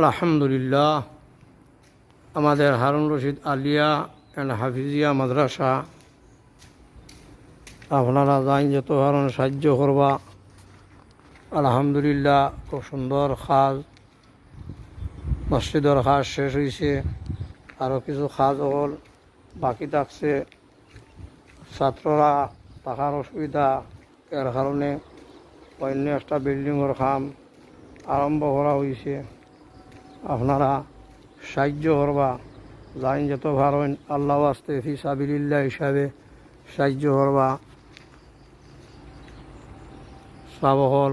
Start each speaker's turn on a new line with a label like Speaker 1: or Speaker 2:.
Speaker 1: আলহামদুলিল্লাহ আমাদের হারুন রশিদ আলিয়া অ্যান্ড হাফিজিয়া মাদ্রাসা আপনারা যাই যত হারণ সাহায্য করবা আলহামদুলিল্লাহ খুব সুন্দর সাজ মসজিদর খাজ শেষ হয়েছে আরও কিছু খাজ হল বাকি থাকছে। ছাত্ররা থাকার অসুবিধা, এর কারণে অন্য একটা বিল্ডিংয়ের কাম আরম্ভ করা হয়েছে আপনারা সাহায্য করবা লাইন যত ভার হইন আল্লাহ আসতে ফি সাবিল্লাহ হিসাবে সাহায্য করবা। সাবহল।